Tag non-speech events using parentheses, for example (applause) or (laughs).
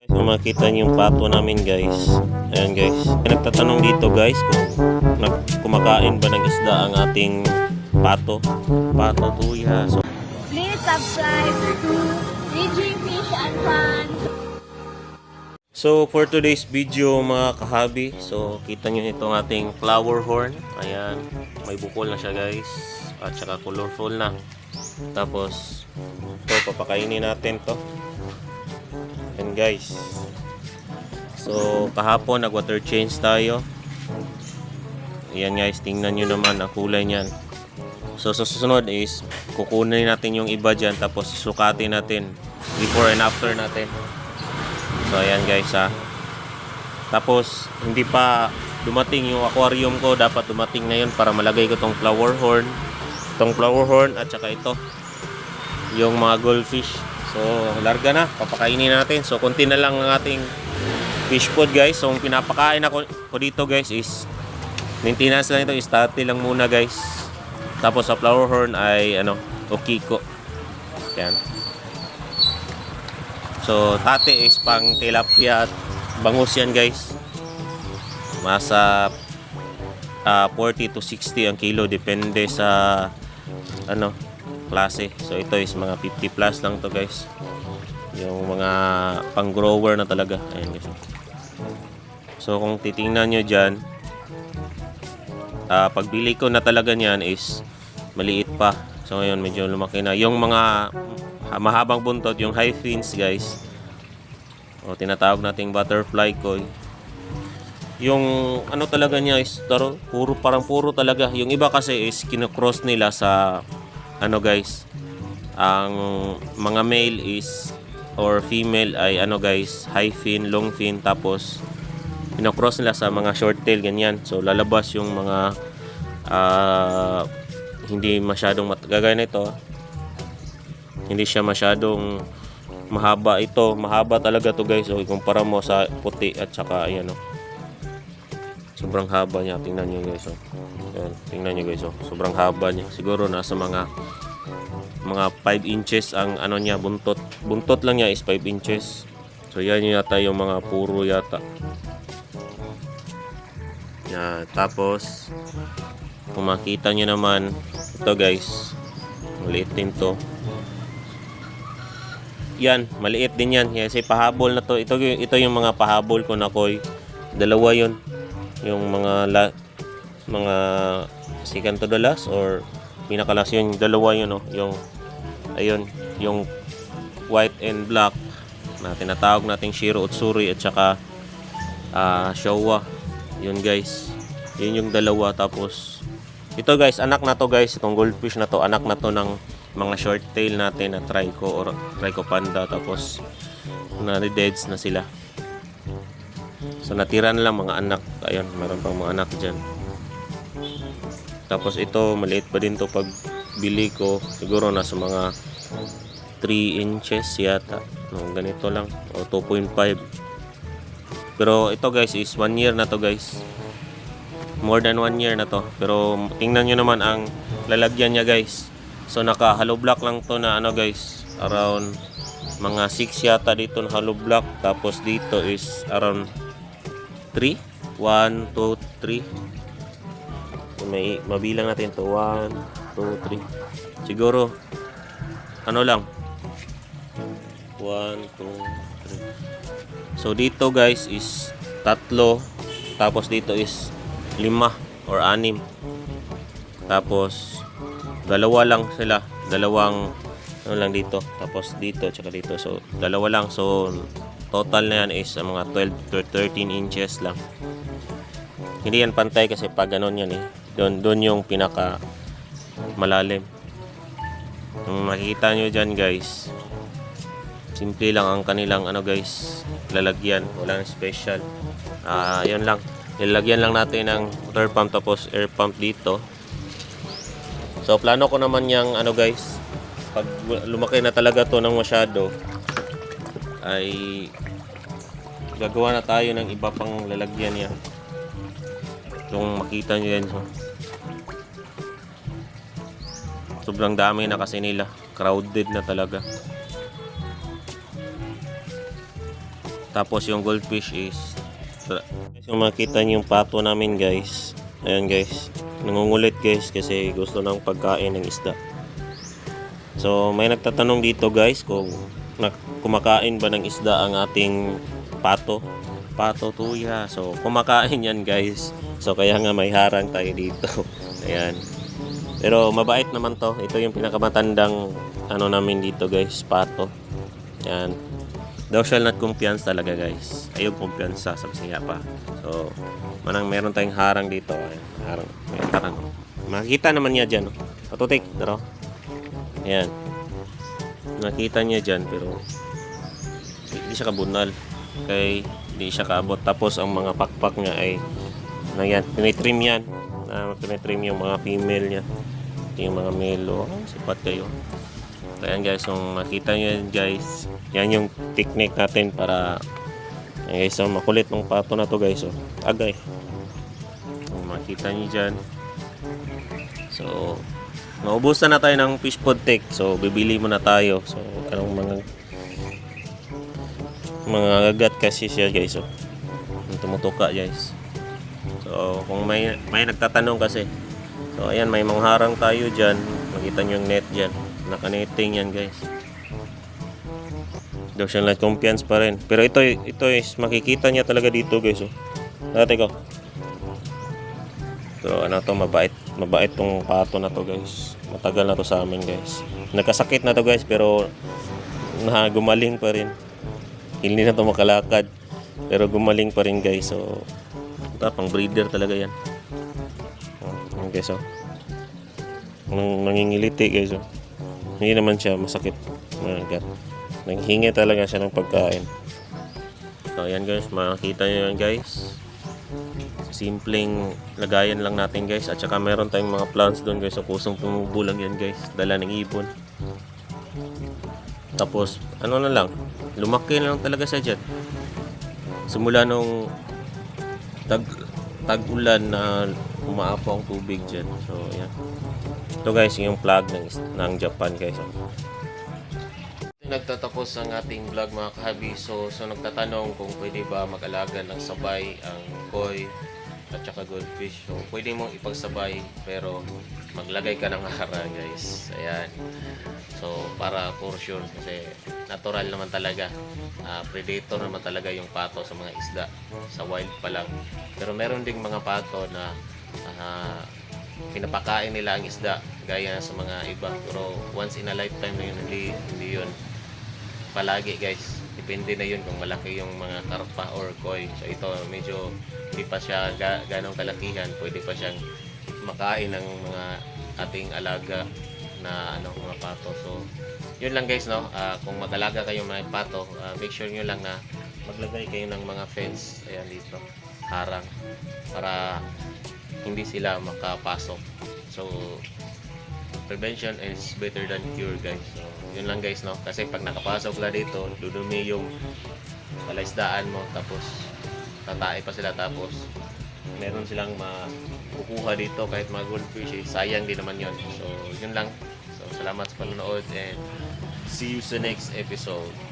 Kung makita niyo yung pato namin guys. Ayan guys. Nagtatanong dito guys kung nag- kumakain ba ng isda ang ating pato. Pato tuya. So, Please subscribe to DJ Fish and Fun. so for today's video mga kahabi. So kita niyo itong ating flower horn. Ayan. May bukol na siya guys. At saka colorful na. Tapos ito papakainin natin to. Guys. So kahapon nag water change tayo. Ayan guys, tingnan nyo naman ang kulay niyan. So sa susunod is kukunin natin yung iba dyan tapos sukatin natin before and after natin. So ayan guys ha. Tapos hindi pa dumating yung aquarium ko, dapat dumating na yun para malagay ko tong flower horn. Tong flower horn at saka ito yung mga goldfish. So larga na, papakainin natin. So konti na lang ang ating fish food guys. So pinapakain ako ko dito guys is maintenance lang ito, stati lang muna guys. Tapos sa flower horn ay ano, okiko. Yan. So tate is pang tilapia at bangus yan guys. Masa ah, 40 to 60 ang kilo depende sa ano klase. So ito is mga 50 plus lang to guys. Yung mga pang grower na talaga. Ayan guys. So kung titingnan nyo dyan, ah, pagbili ko na talaga niyan is maliit pa. So ngayon medyo lumaki na. Yung mga mahabang buntot, yung high fins guys, o tinatawag nating butterfly koi. Yung ano talaga niya is taro, puro parang puro talaga. Yung iba kasi is kinocross nila sa ano guys. Ang mga male is or female ay ano guys, high fin, long fin tapos pinocross nila sa mga short tail ganyan. So lalabas yung mga ah, hindi masyadong gagaya nito. Hindi siya masyadong mahaba ito. Mahaba talaga to guys. So ikumpara mo sa puti at saka ayan oh. Sobrang haba niya. Tingnan niyo guys oh. Ayan, tingnan niyo guys oh. Sobrang haba niya. Siguro nasa mga mga 5 inches ang ano niya buntot. Buntot lang niya is 5 inches. So yan yata yung mga puro yata. Yan, tapos kung makita nyo naman ito guys maliit din to yan maliit din yan kasi pahabol na to ito, ito yung mga pahabol ko na koy dalawa yun yung mga la, mga second to last or pinakalas yun dalawa yun oh, yung ayun yung white and black na tinatawag nating Shiro Utsuri at saka ah Showa. Yun guys. Yun yung dalawa. Tapos ito guys anak na to guys. Itong goldfish na to anak na to ng mga short tail natin na trico or trico panda. Tapos na deads na sila so natira na lang mga anak. Ayun meron pang mga anak dyan. Tapos ito maliit pa din to pag bili ko. Siguro nasa mga 3 inches yata. No, ganito lang. O 2.5 pero ito guys is 1 year na to guys. More than 1 year na to. Pero tingnan nyo naman ang lalagyan niya guys. So naka hollow block lang to na ano guys. Around mga 6 yata dito na hollow block. Tapos dito is around 3 1, 2, 3 may mabilang natin to. 1, 2, 3 siguro ano lang? 1, 2, 3 so dito guys is tatlo. Tapos dito is lima or anim. Tapos dalawa lang sila. Dalawang ano lang dito? Tapos dito tsaka dito. So dalawa lang. So total na yan is uh, mga 12 to 13 inches lang. Hindi yan pantay kasi pag ganun yan eh doon doon yung pinaka malalim. Kung makikita nyo dyan guys simple lang ang kanilang ano guys lalagyan. Walang special. Ah yun lang. Nilagyan lang natin ng water pump tapos air pump dito. So plano ko naman yung ano guys, pag lumaki na talaga to ng masyado ay gagawa na tayo ng iba pang lalagyan niya. Kung makita nyo yan. So, sobrang dami na kasi nila. Crowded na talaga. Tapos yung goldfish is kung makita niyo yung pato namin guys. Ayan guys. Nangungulit guys kasi gusto ng pagkain ng isda. So may nagtatanong dito guys kung na- kumakain ba ng isda ang ating pato. Pato tuya. So kumakain yan guys. So kaya nga may harang tayo dito. (laughs) Ayan. Pero mabait naman to. Ito yung pinakamatandang ano namin dito guys, pato. Yan. Thou shall not kumpiyansa talaga guys. Ayaw kumpiyansa sa siya pa. So, manang meron tayong harang dito. Ayan, harang. May harang. Makikita naman niya dyan. Patutik. Pero, ayan. Nakita niya dyan pero hindi siya kabunal. Kay hindi siya kaabot. Tapos ang mga pakpak niya ay ano yan, tinitrim yan. Na tinitrim yung mga female niya. Yung mga male. Oh, sipat kayo. So, ayan guys, kung makita nyo yan guys, yan yung technique natin para ayan guys, so makulit ng pato na to guys. Oh. Agay. Kung makita nyo dyan. So, naubusan na tayo ng fish pod tech. So, bibili muna tayo. So, anong mga mga agat kasi siya guys. Oh. Yung tumutuka guys. So, kung may may nagtatanong kasi. So, ayan, may mangharang tayo dyan. Makita nyo yung net dyan. Nakaneting yan guys. Daw siya lang confiance pa rin. Pero ito, ito is makikita niya talaga dito guys. Oh. Dati ko. Pero ano to, mabait. Mabait tong pato na to guys. Matagal na to sa amin guys. Nagkasakit na to guys pero na gumaling pa rin. Hindi na to makalakad. Pero gumaling pa rin guys. So, ito, pang breeder talaga yan. Oh, guys oh. Nang, nangingiliti guys oh. Hindi naman siya masakit. Mga Nanghingi talaga siya ng pagkain. So ayan guys, makikita nyo yan guys. Simpleng lagayan lang natin guys. At saka meron tayong mga plants doon guys. So kusong tumubo lang yan guys. Dala ng ibon. Tapos ano na lang. Lumaki na lang talaga siya dyan. Simula nung tag tag-ulan na umaapaw ang tubig dyan. So ayan. Ito guys, yung plug ng, ng Japan guys. Nagtatapos ang ating vlog mga kahabi. So, so nagtatanong kung pwede ba mag-alaga ng sabay ang koi at saka goldfish. So, pwede mong ipagsabay pero maglagay ka ng harang guys. Ayan. So, para for sure kasi natural naman talaga. Ah, predator naman talaga yung pato sa mga isda. Sa wild pa lang. Pero meron ding mga pato na ah, pinapakain nila ang isda gaya sa mga iba pero once in a lifetime na yun hindi, hindi yun palagi guys. Depende na yun kung malaki yung mga karpa or koi. So ito medyo hindi pa siya ga, ganong kalakihan. Pwede pa siyang makain ng mga ating alaga na ano mga pato. So yun lang guys no? Ah, kung mag-alaga kayo mga pato ah, make sure nyo lang na maglagay kayo ng mga fence ayan dito harang para hindi sila makapasok. So, prevention is better than cure, guys. So, yun lang guys, no? Kasi pag nakapasok la dito, dudumi yung palaisdaan mo, tapos tatae pa sila, tapos meron silang makukuha dito kahit mga goldfish, eh, sayang din naman yun. So, yun lang. So, salamat sa panonood and see you sa next episode.